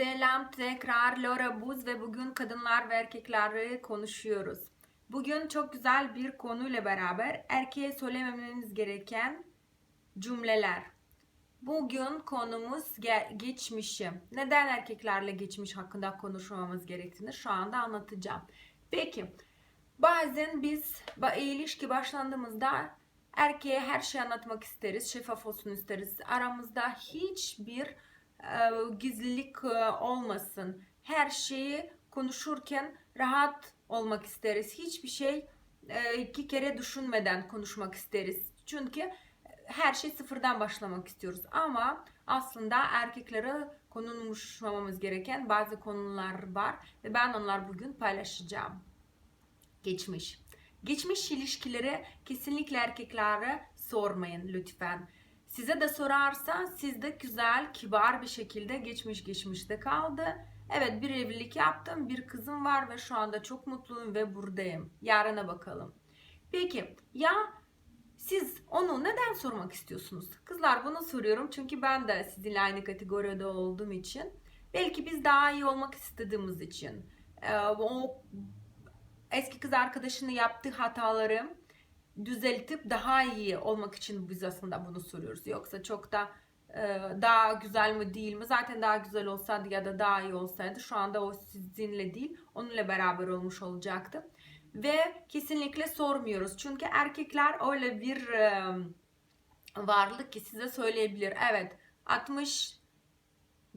Selam tekrar Laura Buz ve bugün kadınlar ve erkekleri konuşuyoruz. Bugün çok güzel bir konuyla beraber erkeğe söylememeniz gereken cümleler. Bugün konumuz ge- geçmişi. Neden erkeklerle geçmiş hakkında konuşmamız gerektiğini şu anda anlatacağım. Peki bazen biz ilişki başlandığımızda erkeğe her şeyi anlatmak isteriz, şeffaf olsun isteriz. Aramızda hiçbir e, gizlilik e, olmasın. Her şeyi konuşurken rahat olmak isteriz. Hiçbir şey e, iki kere düşünmeden konuşmak isteriz. Çünkü her şey sıfırdan başlamak istiyoruz. Ama aslında erkeklere konuşmamamız gereken bazı konular var ve ben onlar bugün paylaşacağım. Geçmiş. Geçmiş ilişkileri kesinlikle erkeklere sormayın lütfen. Size de sorarsa siz de güzel, kibar bir şekilde geçmiş geçmişte kaldı. Evet bir evlilik yaptım, bir kızım var ve şu anda çok mutluyum ve buradayım. Yarına bakalım. Peki ya siz onu neden sormak istiyorsunuz? Kızlar bunu soruyorum çünkü ben de sizinle aynı kategoride olduğum için. Belki biz daha iyi olmak istediğimiz için. Ee, o eski kız arkadaşının yaptığı hataları düzeltip daha iyi olmak için biz aslında bunu soruyoruz. Yoksa çok da e, daha güzel mi değil mi? Zaten daha güzel olsaydı ya da daha iyi olsaydı şu anda o sizinle değil onunla beraber olmuş olacaktı. Ve kesinlikle sormuyoruz. Çünkü erkekler öyle bir e, varlık ki size söyleyebilir. Evet 60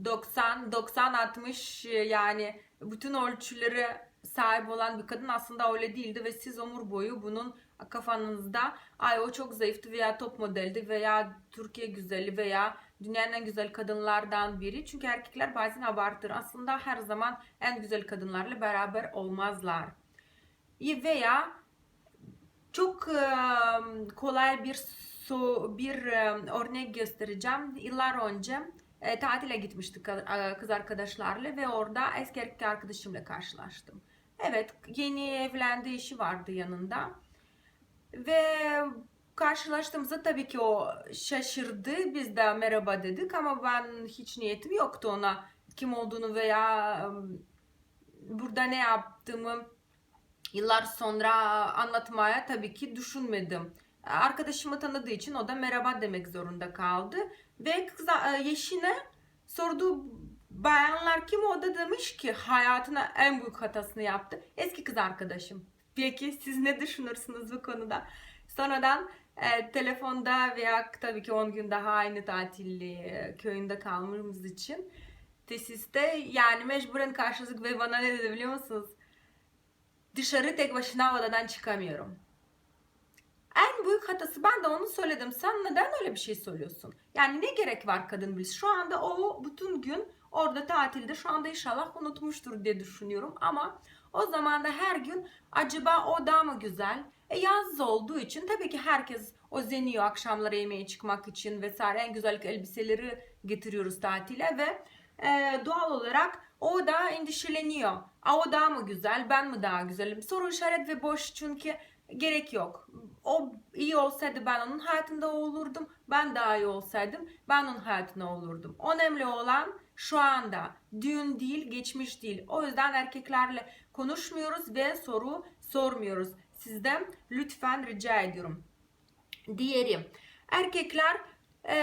90 90 60 yani bütün ölçüleri sahip olan bir kadın aslında öyle değildi ve siz ömür boyu bunun kafanızda ay o çok zayıftı veya top modeldi veya Türkiye güzeli veya dünyanın en güzel kadınlardan biri. Çünkü erkekler bazen abartır. Aslında her zaman en güzel kadınlarla beraber olmazlar. Veya çok kolay bir so, bir örnek göstereceğim. Yıllar önce tatile gitmiştik kız arkadaşlarla ve orada eski erkek arkadaşımla karşılaştım. Evet yeni evlendi işi vardı yanında. Ve karşılaştığımızda tabii ki o şaşırdı. Biz de merhaba dedik ama ben hiç niyetim yoktu ona kim olduğunu veya burada ne yaptığımı yıllar sonra anlatmaya tabii ki düşünmedim. Arkadaşımı tanıdığı için o da merhaba demek zorunda kaldı. Ve kız yeşine sorduğu bayanlar kim o da demiş ki hayatına en büyük hatasını yaptı. Eski kız arkadaşım. Peki siz ne düşünürsünüz bu konuda? Sonradan e, telefonda veya tabii ki 10 gün daha aynı tatilli e, köyünde kalmamız için tesiste yani mecburen karşıladık ve bana ne dedi biliyor musunuz? Dışarı tek başına odadan çıkamıyorum. En büyük hatası ben de onu söyledim. Sen neden öyle bir şey söylüyorsun? Yani ne gerek var kadın biz? Şu anda o bütün gün orada tatilde şu anda inşallah unutmuştur diye düşünüyorum. Ama o zaman da her gün acaba o daha mı güzel? E yaz olduğu için tabii ki herkes özeniyor akşamları yemeğe çıkmak için vesaire. En güzel elbiseleri getiriyoruz tatile ve e, doğal olarak o da endişeleniyor. A, o daha mı güzel ben mi daha güzelim? Soru işaret ve boş çünkü gerek yok. O iyi olsaydı ben onun hayatında olurdum. Ben daha iyi olsaydım ben onun hayatında olurdum. Önemli olan şu anda dün değil geçmiş değil. O yüzden erkeklerle konuşmuyoruz ve soru sormuyoruz. Sizden lütfen rica ediyorum. Diğeri erkekler e,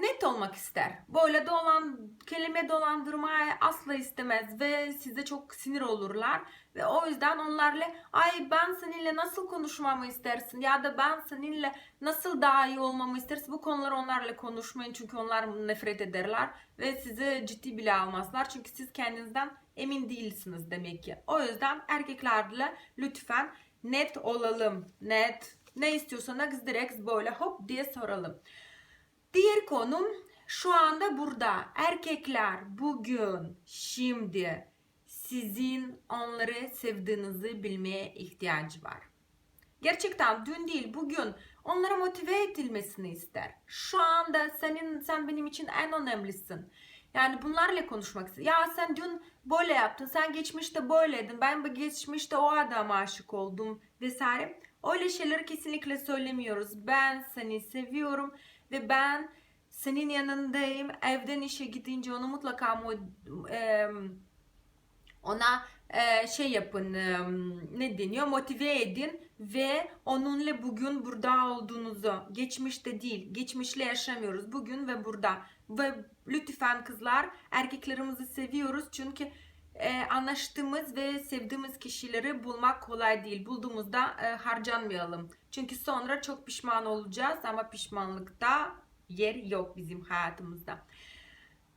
net olmak ister. Böyle dolan kelime dolandırmayı asla istemez ve size çok sinir olurlar ve o yüzden onlarla ay ben seninle nasıl konuşmamı istersin ya da ben seninle nasıl daha iyi olmamı istersin bu konuları onlarla konuşmayın çünkü onlar nefret ederler ve sizi ciddi bile almazlar çünkü siz kendinizden emin değilsiniz demek ki. O yüzden erkeklerle lütfen net olalım. Net ne istiyorsanız direkt böyle hop diye soralım. Diğer konum şu anda burada. Erkekler bugün, şimdi sizin onları sevdiğinizi bilmeye ihtiyacı var. Gerçekten dün değil bugün onlara motive edilmesini ister. Şu anda senin sen benim için en önemlisin. Yani bunlarla konuşmak ister. Ya sen dün böyle yaptın, sen geçmişte böyleydin, ben geçmişte o adama aşık oldum vesaire. Öyle şeyleri kesinlikle söylemiyoruz. Ben seni seviyorum ve ben senin yanındayım. Evden işe gidince onu mutlaka e, ona e, şey yapın e, ne deniyor? Motive edin ve onunla bugün burada olduğunuzu geçmişte değil geçmişle yaşamıyoruz. Bugün ve burada. Ve lütfen kızlar erkeklerimizi seviyoruz. Çünkü e, anlaştığımız ve sevdiğimiz kişileri bulmak kolay değil bulduğumuzda e, harcanmayalım çünkü sonra çok pişman olacağız ama pişmanlıkta yer yok bizim hayatımızda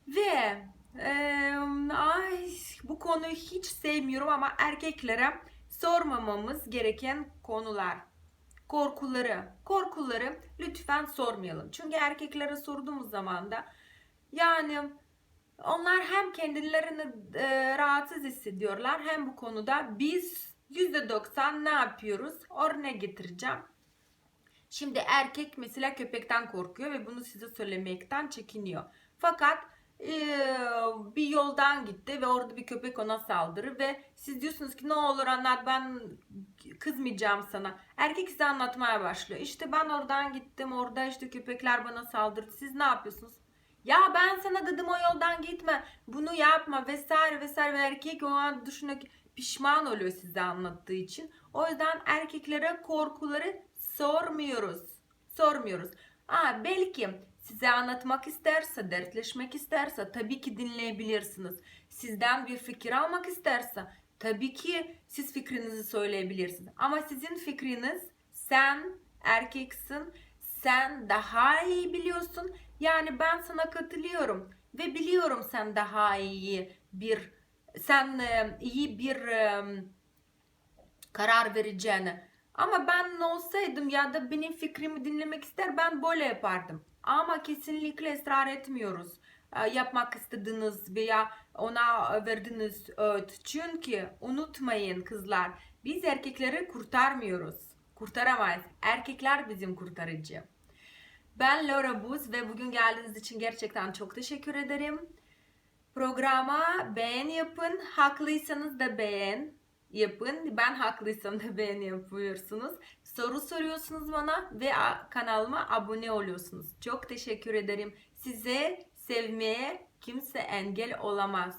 ve Eee, ay, bu konuyu hiç sevmiyorum ama erkeklere sormamamız gereken konular. Korkuları. Korkuları lütfen sormayalım. Çünkü erkeklere sorduğumuz zaman da yani onlar hem kendilerini e, rahatsız hissediyorlar hem bu konuda biz %90 ne yapıyoruz? Örnek getireceğim. Şimdi erkek mesela köpekten korkuyor ve bunu size söylemekten çekiniyor. Fakat eee, bir yoldan gitti ve orada bir köpek ona saldırır ve siz diyorsunuz ki ne olur anlat ben kızmayacağım sana. Erkek size anlatmaya başlıyor. İşte ben oradan gittim orada işte köpekler bana saldırdı. Siz ne yapıyorsunuz? Ya ben sana dedim o yoldan gitme. Bunu yapma vesaire vesaire ve erkek o an düşünüyor ki pişman oluyor size anlattığı için. O yüzden erkeklere korkuları sormuyoruz. Sormuyoruz. Aa, belki size anlatmak isterse, dertleşmek isterse tabii ki dinleyebilirsiniz. Sizden bir fikir almak isterse tabii ki siz fikrinizi söyleyebilirsiniz. Ama sizin fikriniz sen erkeksin, sen daha iyi biliyorsun. Yani ben sana katılıyorum ve biliyorum sen daha iyi bir sen e, iyi bir e, karar vereceğini. Ama ben olsaydım ya da benim fikrimi dinlemek ister ben böyle yapardım. Ama kesinlikle ısrar etmiyoruz. E, Yapmak istediğiniz veya ona verdiğiniz öğüt. Çünkü unutmayın kızlar biz erkekleri kurtarmıyoruz. Kurtaramayız. Erkekler bizim kurtarıcı. Ben Laura Buz ve bugün geldiğiniz için gerçekten çok teşekkür ederim. Programa beğen yapın. Haklıysanız da beğen yapın. Ben haklıysam da beğen yapıyorsunuz. Soru soruyorsunuz bana ve kanalıma abone oluyorsunuz. Çok teşekkür ederim. Size sevmeye kimse engel olamaz.